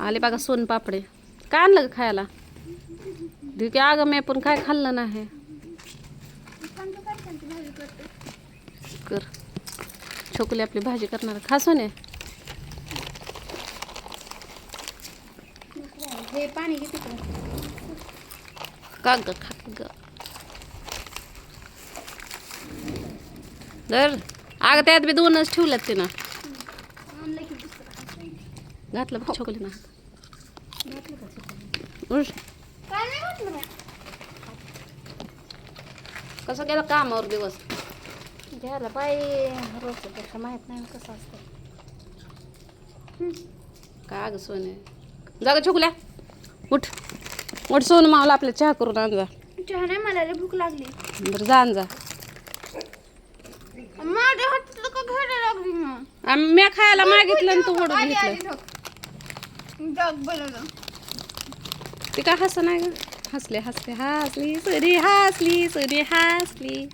आले बघा सोन पापडे. काय आणलं का खायला? की अगं मी पण काय खाल्लं नाही. कर. छोकली आपली भाजी करणार. खा सोने. हे पाणी किती का ग खा ग. तर अगं त्यात बी दोनच ठेवल्यात तिनं. घातलं छोकली ना कसं गेलं कामावर दिवस? घ्यायला बाई रोजचं पेक्षा माहीत नाही कसं असतं. काय ग सोने? जा ग छोकल्या. उठ. उठ सोन मावला आपल्या चहा करून आण जा. चहा नाही मला भूक लागली. बरं जा आण जा. माझ्या हातातलं का घ्यायला लागली मग? मी खायला मागितलं आणि तू ओढून घेतलं. जग बनवलं ती काय हसं नाही ग? हसले हसले हसली सरी हसली सरी हसली.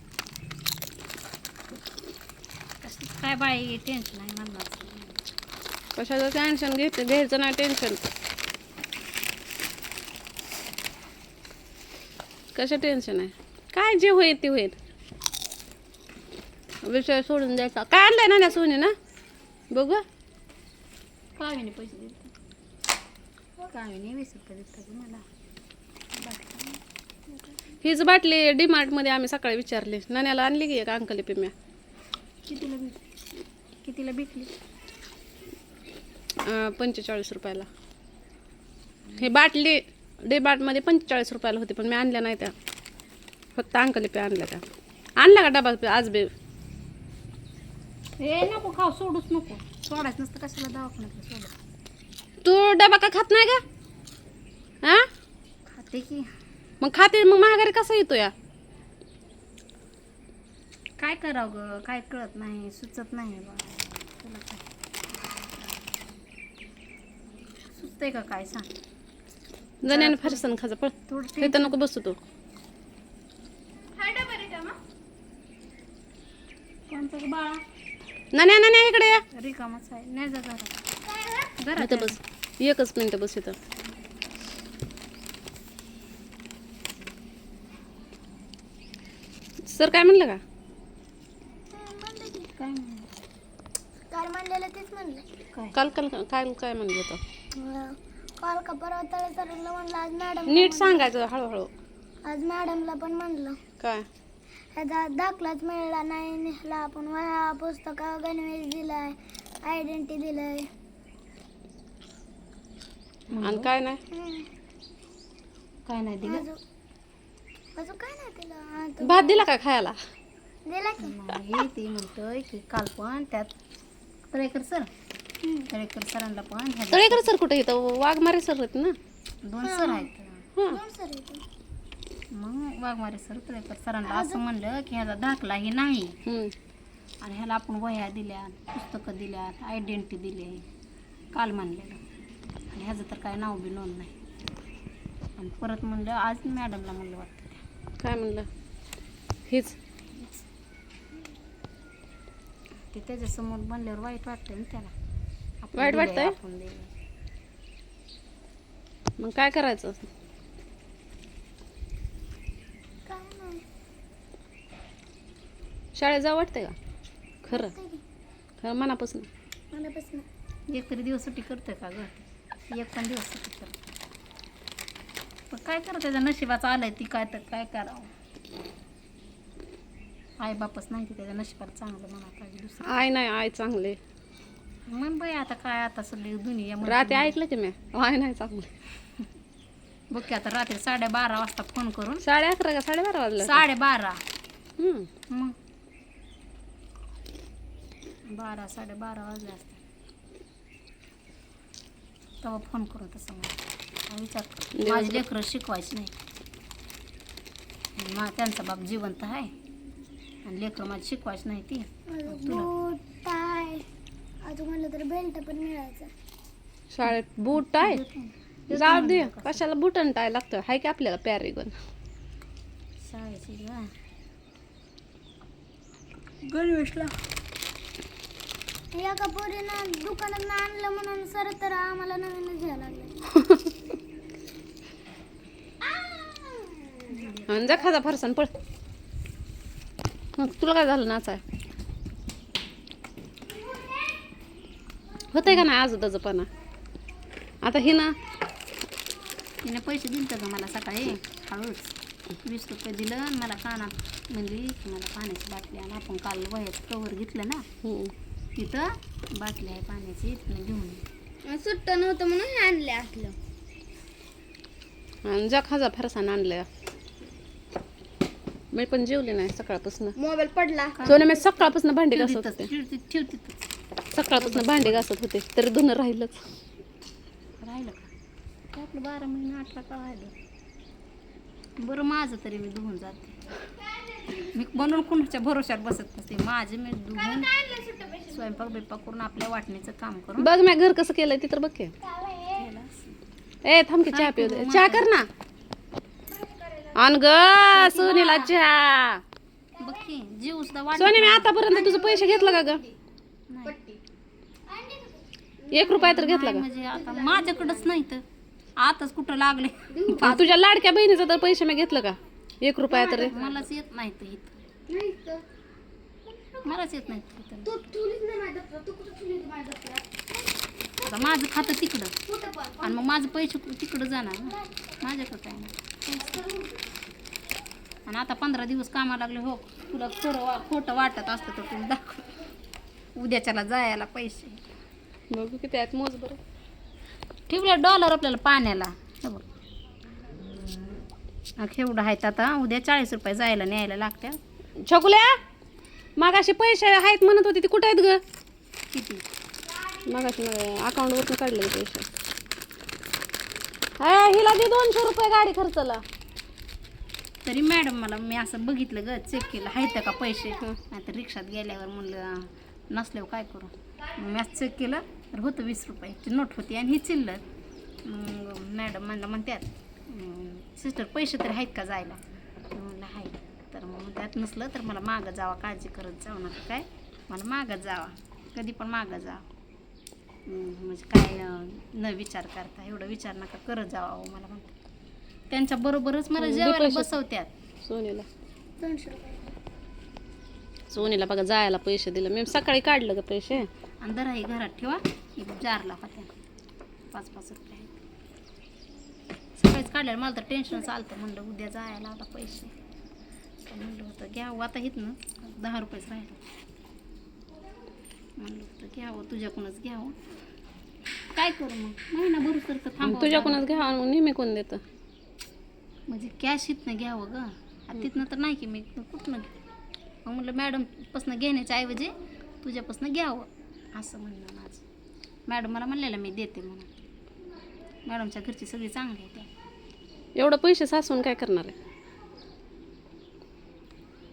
काय बाई टेन्शन आहे मला कशाचं टेन्शन घेत घ्यायचं नाही टेन्शन कसं टेन्शन आहे? काय जे होईल ते होईल. विषय सोडून द्यायचा. काय आणलंय ना ना सोनी ना बघू कावीने पैसे कावीने वीस रुपये देतात मला? हीच बाटली डीमार्टमध्ये आम्ही सकाळी विचारली. नाण्याला आणली की एक अंकली पिम्या? कितीला भेटली कितीला भेटली? पंचेचाळीस रुपयाला. ही बाटली डीमार्टमध्ये पंचेचाळीस रुपयाला होती पण मी आणल्या नाही त्या. फक्त अंकली पे आणल्या त्या. आणला का डबा आज बी. हे नको खाऊ सोडूच नको. सोडायचं नसतं कशाला दवाखान्यात सोडत तू डबा का खात नाही का? हा? खाते की. मग खाते मग महागारी कसा येतो या काय करावं ग? काय कळत नाही सुचत नाही बा. तुला काय? सुचतंय का काय? सांग. जण्याने फरसन खाजा पळ. थोडं नको बसू तू. कोणतं ग बाळा? नाण्या नाण्या इकडे या. रिकामच आहे. नाही जा घरात घरात इथं बस. एकच मिनिट बस इथं. सर काय म्हणलं का? काय? काल म्हणलेलं तेच म्हणलं. काय? काल काल काल काय म्हणलं होतं? काल का परवा तळे सरांना म्हणलं आज मॅडम नीट सांगायचं हळूहळू. आज मॅडमला पण म्हणलं. काय? ह्याचा दाखलाच मिळाला नाही ह्याला आपण वह्या पुस्तकं गणवेश दिलाय आयडेंटिटी दिलाय. आणि काय नाही. काय नाही दिलं? अजून काय नाही हा, तो भात दिला का खायला? दिला की. नाही ती म्हणतोय की काल पण त्यात तळेकर सर. तळेकर सरांना पण ह्या तळेकर सर कुठे इथं? वाघमारे सर होते ना? दोन सर आहेत. हां. कोण सर येतो मग वाघमारे सर तळेकर सरांना असं म्हणलं की ह्याचा दाखलाही नाही. हम्म. आणि ह्याला आपण वह्या दिल्या पुस्तकं दिल्या आयडेंटिटी दिली. काल म्हणलेलं आणि ह्याचं तर काय नाव बी नोंद नाही. आणि परत म्हणलं आज मॅडमला म्हणलं वाटतं काय म्हणलं? हेच. ते त्याच्यासमोर बनल्यावर वाईट वाटतं ना त्याला. वाईट वाटतंय? दिलंय. मग काय करायचं? काय नाही शाळेत जावं वाटतंय का? खरं. खरं मनापासून. मनापासून. एक तरी दिवस सुट्टी करतोय का ग? एक पण दिवस पण काय करत त्याच्या नशिबाचं आलंय ती काय तर काय करावं. आई बापच नाही ती त्याच्या नशिबाला चांगलं म्हणा पाहिजे दुसरं. आय नाही आय चांगले. म्हण बाई आता काय आता सगळी दुनिया रात्री ऐकलं की मी? आय नाही चांगले. बघ की आता रात्री साडेबारा वाजता फोन करून. साडे अकरा का साडेबारा वाजले साडेबारा. हम्म. मग? बारा साडेबारा वाजले असते तेव्हा फोन करून तसं म्हणा विचार. माझी लेकरं शिकवायची नाही. मा त्यांचा बाप जिवंत आहे. आणि लेकरं माझी शिकवायची नाही ती. अजून? बूट म्हणलं तर बेल्ट पण मिळायचा. शाळेत बूट टाय? जाऊ दे. कशाला बुटन टाय लागतं? हाय की आपल्याला पॅरेगन? शाळेची गणवेशला. एका पोरीनं दुकानात आणलं म्हणून सर तर आम्हाला नवीनच घ्यायला लागलं. आणि जा खाजा फरसान पळ. मग तुला काय झालं नाचाय? होतंय का नाही आज त्याचं पाना आता ही ना तिने पैसे दिले का मला सकाळी हळूच. वीस रुपये दिलं आणि मला कानात म्हणली की मला पाण्याची बाटली आणि आपण काल वह्याचं कवर घेतलं ना. तिथं बाटली आहे पाण्याची तिने घेऊन ये. सुट्ट नव्हतं म्हणून आणले असलं आणि जा खाजा फरसान आणलं मी पण जेवले नाही सकाळपासून. मोबाईल पडला. सोने मी सकाळपासून भांडी ठेव घासत तिथंच, होते. ठेव तिथं, ठेव तिथंच. सकाळपासून भांडी घासत होते तरी धुणं राहिलंच. राहिलं का? ते आपलं बारा महिने अठरा का राहिलं बरं माझं तरी मी धुवून जाते. मी बनवून कुणाच्या भरोशावर बसत नसते. माझे मी धुवून स्वयंपाक बिपाक करून आपल्या वाटणीचं काम करून. बघ मी घर कसं केलंय ती तर बघ की. ए थांब की चहा पिऊ दे. चहा कर ना. आण ग सोनीला चहा बघ की जीव सुद्धा वाट सोनी मी आतापर्यंत तुझं पैसे घेतलं का ग? एक रुपया तर घेतला का? म्हणजे आता माझ्याकडंच नाही तर आताच कुठं लागले. तुझ्या लाडक्या बहिणीचं तर पैसे मी घेतलं का? एक रुपया तर. रे. मलाच येत नाही तर इथं. मलाच येत नाही तर. आता माझं खातं तिकडं. आणि मग माझं पैसे तिकडं जाणार ना. माझ्याकडं काय नाही आणि आता पंधरा दिवस कामाला लागले हो तुला खरं वा खोटं वाटत असतं तर तुम्ही दाखव. उद्याच्याला जायला पैसे. बघू किती आहेत मोज बरं ठेवले डॉलर आपल्याला पाण्याला. हे बघ. एवढं आहेत आता. उद्या चाळीस रुपये जायला न्यायला लागत्या. छकुल्या मागाशी पैसे आहेत म्हणत होती ती कुठे आहेत ग? किती? मागाशी अकाउंटवरनं काढले पैसे. हा हिला दे दोनशे रुपये गाडी खर्चला. तरी मॅडम मला मी असं बघितलं ग चेक केलं. आहेत का पैसे? नाहीतर रिक्षात गेल्यावर म्हणलं नसल्यावर काय करू? मग मी चेक केलं तर होतं वीस रुपयाची नोट होती आणि ही चिल्लर. मग मॅडम म्हणलं म्हणत्यात सिस्टर पैसे तरी आहेत का जायला? म्हणलं आहे. तर मग त्यात नसलं तर मला मागं जावा काळजी करत जाऊ नका काय? मला मागं जावा. कधी पण मागं जावा. हम्म, म्हणजे काय न विचार करता एवढं विचार नका करत जावा अहो मला म्हणते त्यांच्या बरोबरच मला जेवायला. बसवत्यात. सोनीला. दोनशे सोनीला बघा जायला पैसे दिले. मी सकाळी काढलं ग पैसे. आणि दराही घरात ठेवा एक जारला होत्या पाच पाच रुपये. काढल्यावर मला तर टेन्शन चालतं. म्हणलं उद्या जायला आता पैसे. म्हणलं होतं घ्यावं आता इथनं. दहा रुपयेच राहिलं. म्हणलं होतं घ्यावं तुझ्याकडूनच घ्यावं. काय करू मग? महिना भरसर तर थांबावं तुझ्याकडूनच घ्या आणि नेहमी कोण देतं? म्हणजे कॅश इथनं घ्यावं ग. आता तिथनं तर नाही की मी कुठनं मग म्हटलं मॅडमपासनं घेण्याच्या ऐवजी तुझ्यापासनं घ्यावं. असं म्हणणं माझं. मॅडम मला म्हणलेलं मी देते म्हणून. मॅडमच्या घरची सगळी चांगली आहे त्या. एवढं पैसे साचवून काय करणार आहे?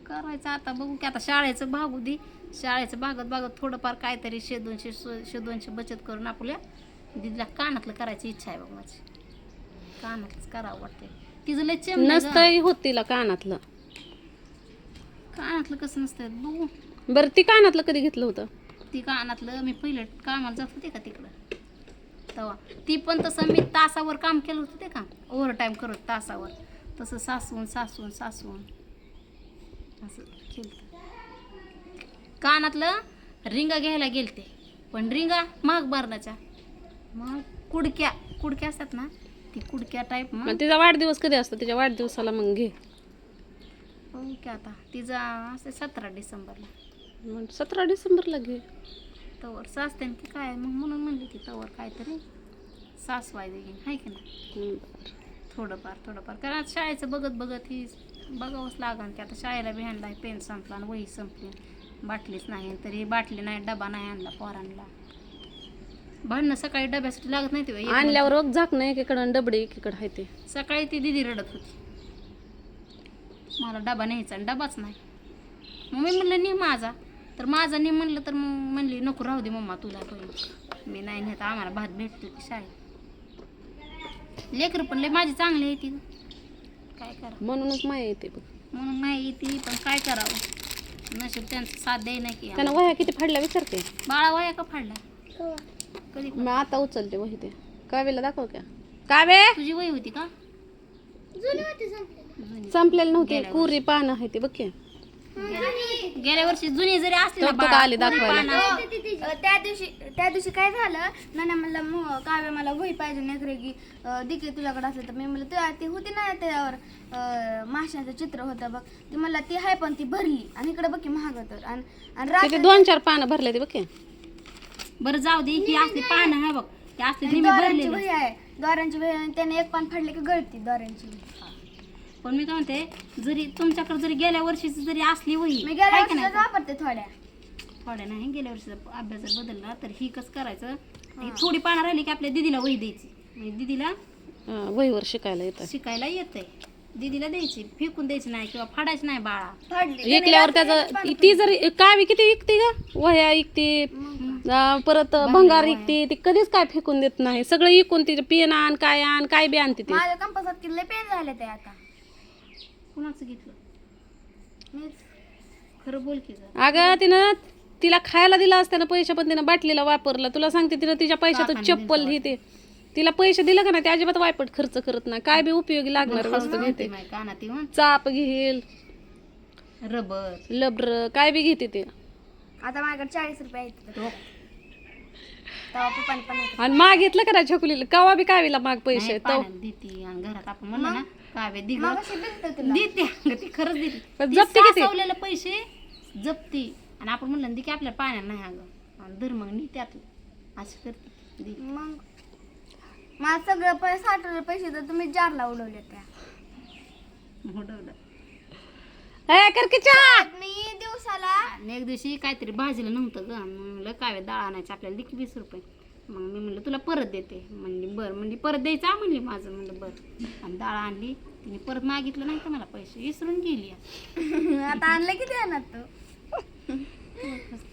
करायचं आता बघू की आता शाळेचं भागू दे. शाळेचं भागत भागत थोडंफार काहीतरी शे दोनशे सो- शे दोनशे बचत करून आपल्या दिदीला कानातलं करायची इच्छा आहे बघ माझी. कानातलंच करावं वाटते तिचं लय चेम नसतंय होत तिला कानातलं. कानातलं कसं नसतं बघू. बरं ती कानातलं कधी घेतलं होतं? ती कानातलं मी पहिलं कामाला जात होते का तिकडं? तेव्हा. ती पण तसं मी तासावर काम केलं होतं ते का? ओव्हर टाईम करत तासावर. तसं सासवून सासवून सासवून असं केलं कानातलं रिंगा घ्यायला गेलते. पण रिंगा महाग बारणाच्या मग कुडक्या कुडक्या असतात ना ती कुडक्या टाईप मग तिचा वाढदिवस कधी असतो? तिच्या वाढदिवसाला मग घे. बघू की आता. तिचा असं सतरा डिसेंबरला. मग सतरा डिसेंबरला घे. तवर सासते की काय मग म्हणून म्हणली की तवर काहीतरी सासवाय देईन हाय की नाही. थोडंफार थोडंफार. कारण आता शाळेचं बघत बघत ही बघावंच लागन की आता शाळेला बी आणला पेन संपला आणि वही संपली. बाटलीच नाही तरी बाटली नाही डबा नाही आणला पोरांना. भांडणं सकाळी डब्यासाठी लागत नाही ते आणल्यावर झाक नाही एकीकडं डबडे एकीकडं आहे ते. सकाळी ती दिदी रडत होती. मला डबा न्यायचा आणि डबाच नाही. मग मी म्हणलं नी माझा. तर माझा नी म्हणलं तर मग म्हणली नको राहू दे मम्मा तुला पण. मी नाही नेत आम्हाला भात भेटतो की शाळेत. लेकरं पण लय माझी चांगली आहे ती. काय करा म्हणूनच माया येते बघ. म्हणून नाही ती पण काय करावं? नशीब त्यांचं साथ द्याय नाही की त्यानं वह्या किती फाडल्या विचारते बाळा वया का फाडला हो. कधी मी आता उचलते वही ते. कावेला दाखव का? कावे तुझी वय होती का? जुनी होती संपलेली. जुनी. संपलेलं नव्हते. कुरी पानं आहे ते बघ की. गेल्या वर्षी जुनी जरी असली ना तो- तो बाळा, का आली कोणी दाखवायला? पानं- अ, त्या दिवशी त्या दिवशी काय झालं? नाना म्हणला "मो- काव्य मला वही पाहिजे नेकरे की दिके तुझ्याकडे असलं तर. मी म्हणलं "तुझ्या ती होती ना त्यावर अ, माशाचं चित्र होतं बघ. ती मला ती आहे पण ती भरली. आणि इकडे बघ की महाग तर. आणि आणि रात्री दोन चार पानं भरले ते बघ की. बरं जाऊ दे ही असली पानं आहे बघ. ते असली आणि भरलेली. वही आहे. दोऱ्यांची वही आणि त्याने एक पान फाडले की गळती दोऱ्यांची. पण मी काय म्हणते जरी तुमच्याकडे जरी गेल्या वर्षीची जरी असली वही मी गेल्या का वर्षी? वापरते थोड्या. थोड्या नाही गेल्या वर्षीचा अभ्यास जर बदलला तर ही कसं करायचं? ही. थोडी पानं राहिली की आपल्या दिदीला वही द्यायची. म्हणजे दिदीला वहीवर शिकायला येतं. शिकायला येतंय. दिदीला द्यायची फेकून द्यायची नाही किंवा फाडायची नाही बाळा. फाडली. विकल्यावर त्याचं ती जरी कावी किती विकते का वह्या विकते अं, परत भंगार विकते ती कधीच काय फेकून देत नाही. सगळं विकून तिचे पेन आण काय आण काय बी आणते ते. माझ्या कंपासात किल्ले पेन झाले ते आता. कुणाचं घेतलं? मीच. खरं बोल की जर अगं तिनं तिला खायला दिला असताना पैसे पण तिनं बाटलीला वापरला. तुला सांगते तिनं तिच्या पैशातून काकाने चप्पल ही ते तिला पैसे दिलं का नाही ते अजिबात वायपट खर्च करत नाही. काय बी उपयोगी लागणार वस्तू घेते. माहिती कानात येऊन चाप घेईल रबर. लबर काय बी घेते ते. आता माझ्याकडे चाळीस रुपये आहेत. तो तेव्हा पप्पाने पण एक- आणि मागितलं का नाही छकुलीला? कवा बी कावीला माग पैसे? नाही, तो पाण्यात देते आणि घरात आपण म्हणलं ना काव्य दिग. मग अशी दिसतं तुला? देते अगं, ती खरंच देते. पण ती जपते किती? साचवलेले पैसे जपती. आणि आपण म्हणलं ना, की आपल्या पाण्यात नाही अगं. आणि धर मग नी त्यातलं असं करते दे. मग? मला सगळं पैसे साठवले पैसे तर तुम्ही जारला उडवले त्या. मोठं ए, कर की चहा. मी दिवसाला आणि एक दिवशी काहीतरी भाजीला नव्हतं ग मग म्हणलं काय डाळ आणायची आपल्याला दे की वीस रुपये. मग मी म्हणलं तुला परत देते. म्हणली बरं. म्हणली परत द्यायचा? म्हणली माझं म्हणलं बरं. आणि डाळ आणली. तिने परत मागितलं नाही तर मला पैसे विसरून गेली. आता आणलं किती आणत तो?